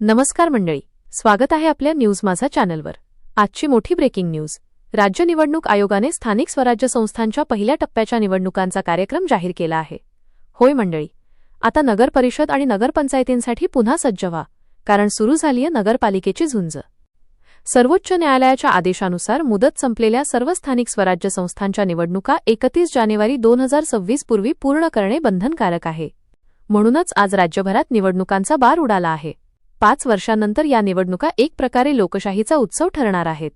नमस्कार मंडळी स्वागत आहे आपल्या न्यूज माझा चॅनलवर. आजची मोठी ब्रेकिंग न्यूज. राज्य निवडणूक आयोगाने स्थानिक स्वराज्य संस्थांच्या पहिल्या टप्प्याच्या निवडणुकांचा कार्यक्रम जाहीर केला आहे. होय मंडळी आता नगर परिषद आणि नगरपंचायतींसाठी पुन्हा सज्ज व्हा कारण सुरू झालीय नगरपालिकेची झुंज. सर्वोच्च न्यायालयाच्या आदेशानुसार मुदत संपलेल्या सर्व स्थानिक स्वराज्य संस्थांच्या निवडणुका एकतीस जानेवारी दोन हजार सव्वीस पूर्वी पूर्ण करणे बंधनकारक आहे. म्हणूनच आज राज्यभरात निवडणुकांचा बार उडाला आहे. पाच वर्षांनंतर या निवडणुका एक प्रकारे लोकशाहीचा उत्सव ठरणार आहेत.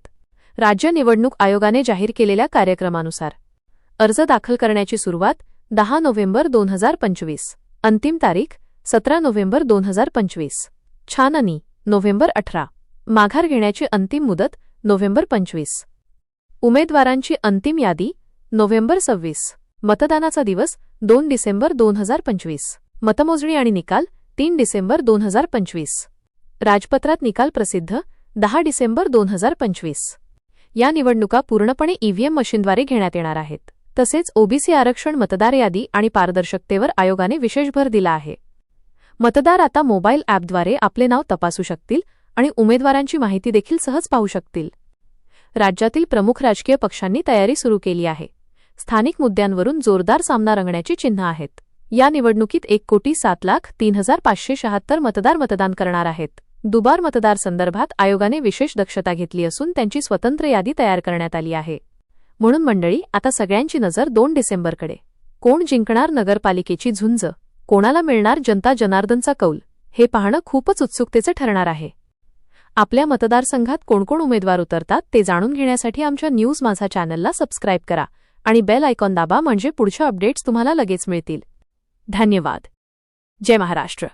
राज्य निवडणूक आयोगाने जाहीर केलेल्या कार्यक्रमानुसार. अर्ज दाखल करण्याची सुरुवात दहा नोव्हेंबर दोन हजार पंचवीस. अंतिम तारीख सतरा नोव्हेंबर दोन हजार पंचवीस. छाननी नोव्हेंबर अठरा. माघार घेण्याची अंतिम मुदत नोव्हेंबर पंचवीस. उमेदवारांची अंतिम यादी नोव्हेंबर सव्वीस. मतदानाचा दिवस दोन डिसेंबर दोन हजार पंचवीस. मतमोजणी आणि निकाल तीन डिसेंबर दोन हजार पंचवीस. राजपत्रात निकाल प्रसिद्ध दहा डिसेंबर दोन हजार पंचवीस. या निवडणुका पूर्णपणे ईव्हीएम मशीनद्वारे घेण्यात येणार आहेत. तसेच ओबीसी आरक्षण मतदार यादी आणि पारदर्शकतेवर आयोगाने विशेष भर दिला आहे. मतदार आता मोबाईल ॲपद्वारे आपले नाव तपासू शकतील आणि उमेदवारांची माहिती देखील सहज पाहू शकतील. राज्यातील प्रमुख राजकीय पक्षांनी तयारी सुरू केली आहे. स्थानिक मुद्द्यांवरून जोरदार सामना रंगण्याची चिन्ह आहेत. या निवडणुकीत एक कोटी सात लाख तीन हजार पाचशे शहात्तर मतदार मतदान करणार आहेत. दुबार मतदारसंदर्भात आयोगाने विशेष दक्षता घेतली असून त्यांची स्वतंत्र यादी तयार करण्यात आली आहे. म्हणून मंडळी आता सगळ्यांची नजर दोन डिसेंबरकडे. कोण जिंकणार नगरपालिकेची झुंज? कोणाला मिळणार जनता जनार्दनचा कौल? हे पाहणं खूपच उत्सुकतेचं ठरणार आहे. आपल्या मतदारसंघात कोणकोण उमेदवार उतरतात ते जाणून घेण्यासाठी आमच्या न्यूज माझा चॅनलला सबस्क्राईब करा आणि बेल आयकॉन दाबा म्हणजे पुढच्या अपडेट्स तुम्हाला लगेच मिळतील. धन्यवाद. जय महाराष्ट्र.